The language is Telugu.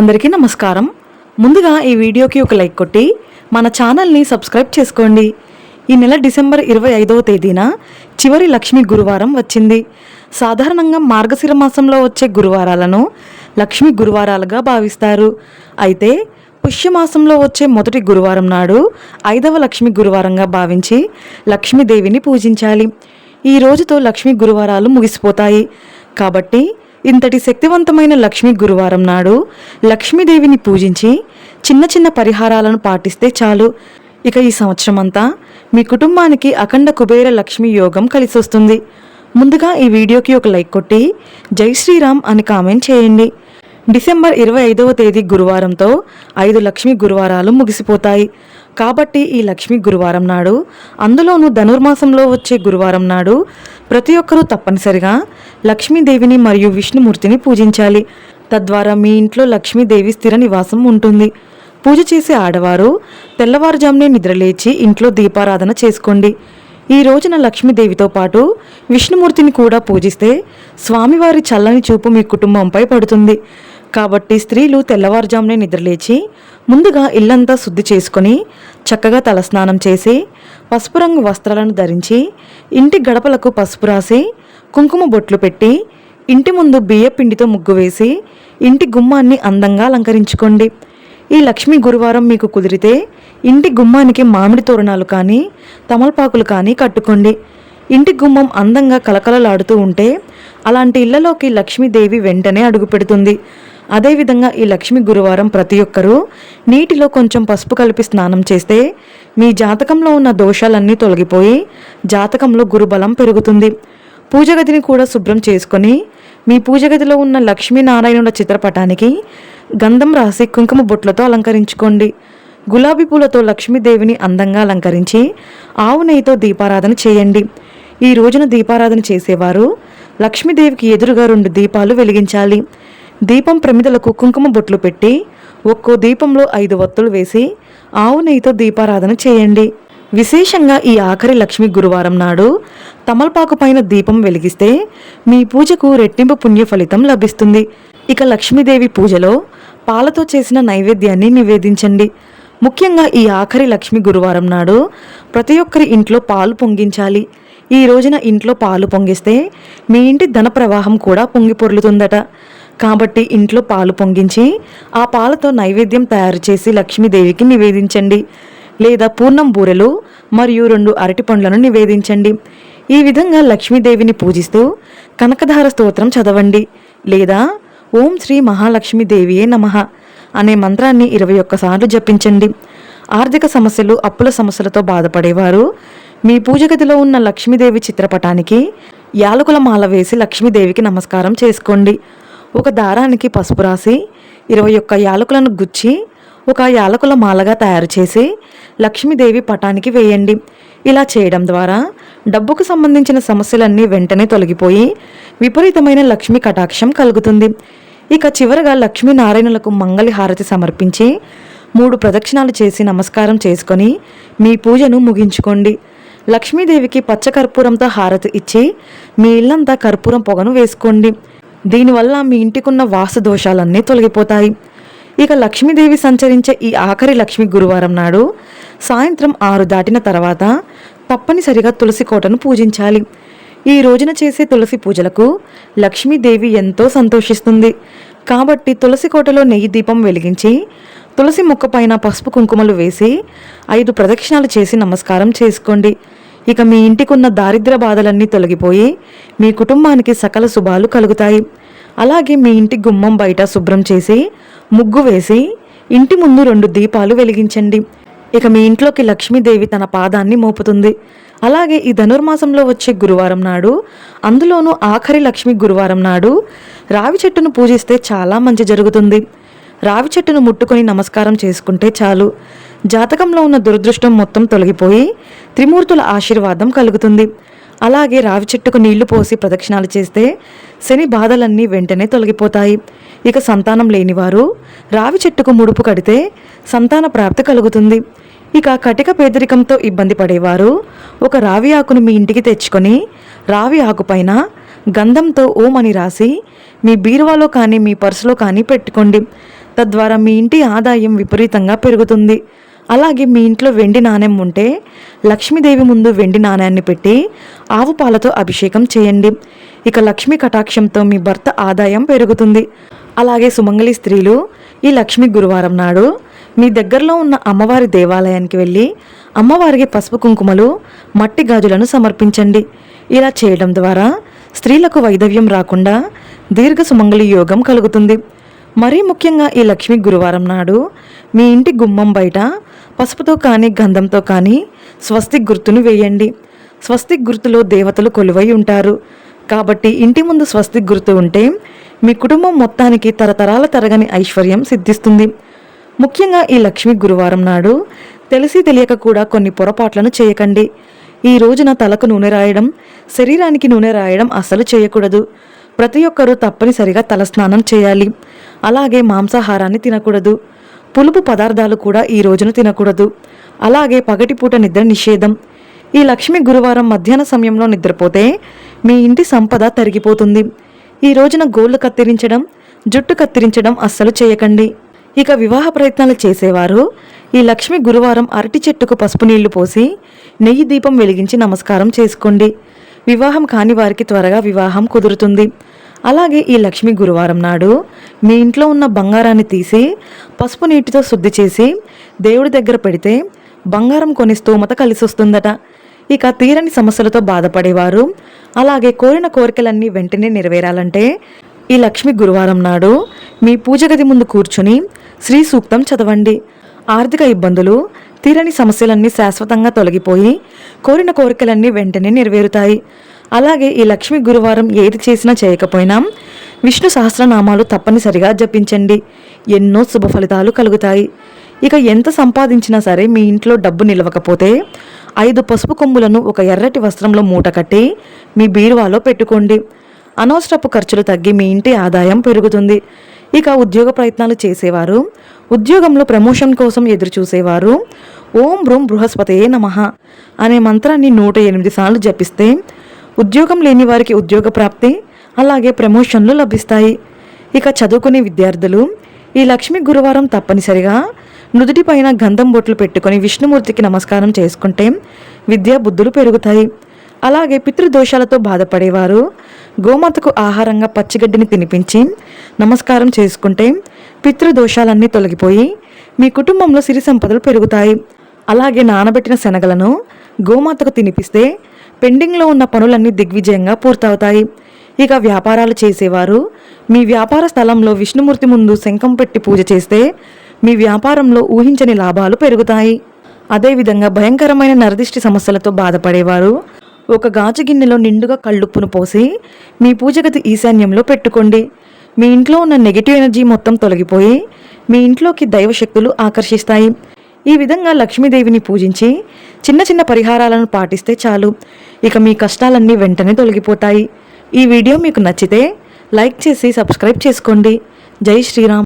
అందరికీ నమస్కారం. ముందుగా ఈ వీడియోకి ఒక లైక్ కొట్టి మన ఛానల్ని సబ్స్క్రైబ్ చేసుకోండి. ఈ నెల డిసెంబర్ ఇరవై ఐదవ తేదీన చివరి లక్ష్మీ గురువారం వచ్చింది. సాధారణంగా మార్గశిర మాసంలో వచ్చే గురువారాలను లక్ష్మీ గురువారాలుగా భావిస్తారు. అయితే పుష్యమాసంలో వచ్చే మొదటి గురువారం నాడు ఐదవ లక్ష్మీ గురువారంగా భావించి లక్ష్మీదేవిని పూజించాలి. ఈ రోజుతో లక్ష్మీ గురువారాలు ముగిసిపోతాయి. కాబట్టి ఇంతటి శక్తివంతమైన లక్ష్మీ గురువారం నాడు లక్ష్మీదేవిని పూజించి చిన్న చిన్న పరిహారాలను పాటిస్తే చాలు. ఇక ఈ సంవత్సరం అంతా మీ కుటుంబానికి అఖండ కుబేర లక్ష్మీ యోగం కలిసొస్తుంది. ముందుగా ఈ వీడియోకి ఒక లైక్ కొట్టి జై శ్రీరామ్ అని కామెంట్ చేయండి. డిసెంబర్ ఇరవై ఐదవ తేదీ గురువారంతో ఐదు లక్ష్మీ గురువారాలు ముగిసిపోతాయి. కాబట్టి ఈ లక్ష్మి గురువారం నాడు అందులోనూ ధనుర్మాసంలో వచ్చే గురువారం నాడు ప్రతి ఒక్కరూ తప్పనిసరిగా లక్ష్మీదేవిని మరియు విష్ణుమూర్తిని పూజించాలి. తద్వారా మీ ఇంట్లో లక్ష్మీదేవి స్థిర నివాసం ఉంటుంది. పూజ చేసే ఆడవారు తెల్లవారుజామునే నిద్రలేచి ఇంట్లో దీపారాధన చేసుకోండి. ఈ రోజున లక్ష్మీదేవితో పాటు విష్ణుమూర్తిని కూడా పూజిస్తే స్వామివారి చల్లని చూపు మీ కుటుంబంపై పడుతుంది. కాబట్టి స్త్రీలు తెల్లవారుజామునే నిద్రలేచి ముందుగా ఇల్లంతా శుద్ధి చేసుకొని చక్కగా తలస్నానం చేసి పసుపు రంగు వస్త్రాలను ధరించి ఇంటి గడపలకు పసుపు రాసి కుంకుమ బొట్లు పెట్టి ఇంటి ముందు బియ్య పిండితో ముగ్గు వేసి ఇంటి గుమ్మాన్ని అందంగా అలంకరించుకోండి. ఈ లక్ష్మీ గురువారం మీకు కుదిరితే ఇంటి గుమ్మానికి మామిడి తోరణాలు కానీ తమలపాకులు కానీ కట్టుకోండి. ఇంటి గుమ్మం అందంగా కలకలలాడుతూ ఉంటే అలాంటి ఇళ్ళలోకి లక్ష్మీదేవి వెంటనే అడుగుపెడుతుంది అదేవిధంగా ఈ లక్ష్మి గురువారం ప్రతి ఒక్కరూ నీటిలో కొంచెం పసుపు కలిపి స్నానం చేస్తే మీ జాతకంలో ఉన్న దోషాలన్నీ తొలగిపోయి జాతకంలో గురుబలం పెరుగుతుంది. పూజ గదిని కూడా శుభ్రం చేసుకొని మీ పూజ గదిలో ఉన్న లక్ష్మీనారాయణుల చిత్రపటానికి గంధం రాసి కుంకుమ బొట్లతో అలంకరించుకోండి. గులాబీ పూలతో లక్ష్మీదేవిని అందంగా అలంకరించి ఆవు నెయ్యితో దీపారాధన చేయండి. ఈ రోజున దీపారాధన చేసేవారు లక్ష్మీదేవికి ఎదురుగా రెండు దీపాలు వెలిగించాలి. దీపం ప్రమిదలకు కుంకుమ బొట్లు పెట్టి ఒక్కో దీపంలో ఐదు వత్తులు వేసి ఆవు నెయ్యితో దీపారాధన చేయండి. విశేషంగా ఈ ఆఖరి లక్ష్మి గురువారం నాడు తమలపాకు పైన దీపం వెలిగిస్తే మీ పూజకు రెట్టింపు పుణ్య ఫలితం లభిస్తుంది. ఇక లక్ష్మీదేవి పూజలో పాలతో చేసిన నైవేద్యాన్ని నివేదించండి. ముఖ్యంగా ఈ ఆఖరి లక్ష్మి గురువారం నాడు ప్రతి ఒక్కరి ఇంట్లో పాలు పొంగించాలి. ఈ రోజున ఇంట్లో పాలు పొంగిస్తే మీ ఇంటి ధన ప్రవాహం కూడా పొంగి పొర్లుతుందట. కాబట్టి ఇంట్లో పాలు పొంగించి ఆ పాలతో నైవేద్యం తయారు చేసి లక్ష్మీదేవికి నివేదించండి. లేదా పూర్ణం బూరెలు మరియు రెండు అరటి పండ్లను నివేదించండి. ఈ విధంగా లక్ష్మీదేవిని పూజిస్తూ కనకధార స్తోత్రం చదవండి. లేదా ఓం శ్రీ మహాలక్ష్మీదేవియే నమః అనే మంత్రాన్ని ఇరవై ఒక్కసార్లు జపించండి. ఆర్థిక సమస్యలు అప్పుల సమస్యలతో బాధపడేవారు మీ పూజ గదిలో ఉన్న లక్ష్మీదేవి చిత్రపటానికి యాలకుల మాల వేసి లక్ష్మీదేవికి నమస్కారం చేసుకోండి. ఒక దారానికి పసుపు రాసి ఇరవై ఒక్క యాలకులను గుచ్చి ఒక యాలకుల మాలగా తయారు చేసి లక్ష్మీదేవి పటానికి వేయండి. ఇలా చేయడం ద్వారా డబ్బుకు సంబంధించిన సమస్యలన్నీ వెంటనే తొలగిపోయి విపరీతమైన లక్ష్మీ కటాక్షం కలుగుతుంది. ఇక చివరగా లక్ష్మీనారాయణులకు మంగళి హారతి సమర్పించి మూడు ప్రదక్షిణాలు చేసి నమస్కారం చేసుకొని మీ పూజను ముగించుకోండి. లక్ష్మీదేవికి పచ్చ కర్పూరంతో హారతి ఇచ్చి మీ ఇల్లంతా కర్పూరం పొగను వేసుకోండి. దీనివల్ల మీ ఇంటికున్న వాస్తు దోషాలన్నీ తొలగిపోతాయి. ఇక లక్ష్మీదేవి సంచరించే ఈ ఆఖరి లక్ష్మి గురువారం నాడు సాయంత్రం ఆరు దాటిన తర్వాత తప్పనిసరిగా తులసి కోటను పూజించాలి. ఈ రోజున చేసే తులసి పూజలకు లక్ష్మీదేవి ఎంతో సంతోషిస్తుంది. కాబట్టి తులసి కోటలో నెయ్యి దీపం వెలిగించి తులసి మొక్క పైన పసుపు కుంకుమలు వేసి ఐదు ప్రదక్షిణాలు చేసి నమస్కారం చేసుకోండి. ఇక మీ ఇంటికున్న దారిద్ర బాధలన్నీ తొలగిపోయి మీ కుటుంబానికి సకల శుభాలు కలుగుతాయి. అలాగే మీ ఇంటి గుమ్మం బయట శుభ్రం చేసి ముగ్గు వేసి ఇంటి ముందు రెండు దీపాలు వెలిగించండి. ఇక మీ ఇంట్లోకి లక్ష్మీదేవి తన పాదాన్ని మోపుతుంది. అలాగే ఈ ధనుర్మాసంలో వచ్చే గురువారం నాడు అందులోనూ ఆఖరి లక్ష్మి గురువారం నాడు రావి చెట్టును పూజిస్తే చాలా మంచి జరుగుతుంది. రావి చెట్టును ముట్టుకొని నమస్కారం చేసుకుంటే చాలు. జాతకంలో ఉన్న దురదృష్టం మొత్తం తొలగిపోయి త్రిమూర్తుల ఆశీర్వాదం కలుగుతుంది. అలాగే రావి చెట్టుకు నీళ్ళు పోసి ప్రదక్షిణాలు చేస్తే శని బాధలన్నీ వెంటనే తొలగిపోతాయి. ఇక సంతానం లేనివారు రావి చెట్టుకు ముడుపు కడితే సంతాన ప్రాప్తి కలుగుతుంది. ఇక కటిక పేదరికంతో ఇబ్బంది పడేవారు ఒక రావి ఆకును మీ ఇంటికి తెచ్చుకొని రావి ఆకుపైన గంధంతో ఓం అని రాసి మీ బీరువాలో కానీ మీ పర్సులో కానీ పెట్టుకోండి. తద్వారా మీ ఇంటి ఆదాయం విపరీతంగా పెరుగుతుంది. అలాగే మీ ఇంట్లో వెండి నాణెం ఉంటే లక్ష్మీదేవి ముందు వెండి నాణ్యాన్ని పెట్టి ఆవు పాలతో అభిషేకం చేయండి. ఇక లక్ష్మీ కటాక్షంతో మీ భర్త ఆదాయం పెరుగుతుంది. అలాగే సుమంగళి స్త్రీలు ఈ లక్ష్మీ గురువారం నాడు మీ దగ్గరలో ఉన్న అమ్మవారి దేవాలయానికి వెళ్ళి అమ్మవారికి పసుపు కుంకుమలు మట్టి గాజులను సమర్పించండి. ఇలా చేయడం ద్వారా స్త్రీలకు వైదవ్యం రాకుండా దీర్ఘ సుమంగళి యోగం కలుగుతుంది. మరీ ముఖ్యంగా ఈ లక్ష్మి గురువారం నాడు మీ ఇంటి గుమ్మం బయట పసుపుతో కానీ గంధంతో కానీ స్వస్తిక్ గుర్తును వేయండి. స్వస్తిక్ గుర్తులో దేవతలు కొలువై ఉంటారు. కాబట్టి ఇంటి ముందు స్వస్తిక్ గుర్తు ఉంటే మీ కుటుంబం మొత్తానికి తరతరాల తరగని ఐశ్వర్యం సిద్ధిస్తుంది. ముఖ్యంగా ఈ లక్ష్మి గురువారం నాడు తెలిసి తెలియక కూడా కొన్ని పొరపాట్లను చేయకండి. ఈ రోజున తలకు నూనె రాయడం శరీరానికి నూనె రాయడం అస్సలు చేయకూడదు. ప్రతి ఒక్కరూ తప్పనిసరిగా తలస్నానం చేయాలి. అలాగే మాంసాహారాన్ని తినకూడదు. పులుపు పదార్థాలు కూడా ఈ రోజున తినకూడదు. అలాగే పగటిపూట నిద్ర నిషేధం. ఈ లక్ష్మి గురువారం మధ్యాహ్న సమయంలో నిద్రపోతే మీ ఇంటి సంపద తరిగిపోతుంది. ఈ రోజున గోళ్ళు కత్తిరించడం జుట్టు కత్తిరించడం అస్సలు చేయకండి. ఇక వివాహ ప్రయత్నాలు చేసేవారు ఈ లక్ష్మి గురువారం అరటి చెట్టుకు పసుపు నీళ్ళు పోసి నెయ్యి దీపం వెలిగించి నమస్కారం చేసుకోండి. వివాహం కాని వారికి త్వరగా వివాహం కుదురుతుంది. అలాగే ఈ లక్ష్మి గురువారం నాడు మీ ఇంట్లో ఉన్న బంగారాన్ని తీసి పసుపు నీటితో శుద్ధి చేసి దేవుడి దగ్గర పెడితే బంగారం కొని స్తోమత కలిసి వస్తుందట ఇక తీరని సమస్యలతో బాధపడేవారు అలాగే కోరిన కోరికలన్నీ వెంటనే నెరవేరాలంటే ఈ లక్ష్మి గురువారం నాడు మీ పూజ గది ముందు కూర్చుని శ్రీ సూక్తం చదవండి. ఆర్థిక ఇబ్బందులు తీరని సమస్యలన్నీ శాశ్వతంగా తొలగిపోయి కోరిన కోరికలన్నీ వెంటనే నెరవేరుతాయి. అలాగే ఈ లక్ష్మి గురువారం ఏది చేసినా చేయకపోయినా విష్ణు సహస్రనామాలు తప్పనిసరిగా జపించండి. ఎన్నో శుభ ఫలితాలు కలుగుతాయి. ఇక ఎంత సంపాదించినా సరే మీ ఇంట్లో డబ్బు నిలవకపోతే ఐదు పసుపు కొమ్ములను ఒక ఎర్రటి వస్త్రంలో మూట కట్టి మీ బీరువాలో పెట్టుకోండి. అనవసరపు ఖర్చులు తగ్గి మీ ఇంటి ఆదాయం పెరుగుతుంది. ఇక ఉద్యోగ ప్రయత్నాలు చేసేవారు ఉద్యోగంలో ప్రమోషన్ కోసం ఎదురు చూసేవారు ఓం బ్రూం బృహస్పతయే నమః అనే మంత్రాన్ని నూట ఎనిమిది సార్లు జపిస్తే ఉద్యోగం లేని వారికి ఉద్యోగ ప్రాప్తి అలాగే ప్రమోషన్లు లభిస్తాయి. ఇక చదువుకునే విద్యార్థులు ఈ లక్ష్మి గురువారం తప్పనిసరిగా నుదుటిపైన గంధం బొట్లు పెట్టుకొని విష్ణుమూర్తికి నమస్కారం చేసుకుంటే విద్యా బుద్ధులు పెరుగుతాయి. అలాగే పితృదోషాలతో బాధపడేవారు గోమాతకు ఆహారంగా పచ్చిగడ్డిని తినిపించి నమస్కారం చేసుకుంటే పితృదోషాలన్నీ తొలగిపోయి మీ కుటుంబంలో సిరి సంపదలు పెరుగుతాయి. అలాగే నానబెట్టిన శనగలను గోమాతకు తినిపిస్తే పెండింగ్లో ఉన్న పనులన్నీ దిగ్విజయంగా పూర్తవుతాయి. ఇక వ్యాపారాలు చేసేవారు మీ వ్యాపార స్థలంలో విష్ణుమూర్తి ముందు శంఖం పెట్టి పూజ చేస్తే మీ వ్యాపారంలో ఊహించని లాభాలు పెరుగుతాయి. అదేవిధంగా భయంకరమైన నరదిష్టి సమస్యలతో బాధపడేవారు ఒక గాజు గిన్నెలో నిండుగా కళ్ళుప్పును పోసి మీ పూజగతి ఈశాన్యంలో పెట్టుకోండి. మీ ఇంట్లో ఉన్న నెగిటివ్ ఎనర్జీ మొత్తం తొలగిపోయి మీ ఇంట్లోకి దైవశక్తులు ఆకర్షిస్తాయి. ఈ విధంగా లక్ష్మీదేవిని పూజించి చిన్న చిన్న పరిహారాలను పాటిస్తే చాలు. ఇక మీ కష్టాలన్నీ వెంటనే తొలగిపోతాయి. ఈ వీడియో మీకు నచ్చితే లైక్ చేసి సబ్స్క్రైబ్ చేసుకోండి. జై శ్రీరామ్.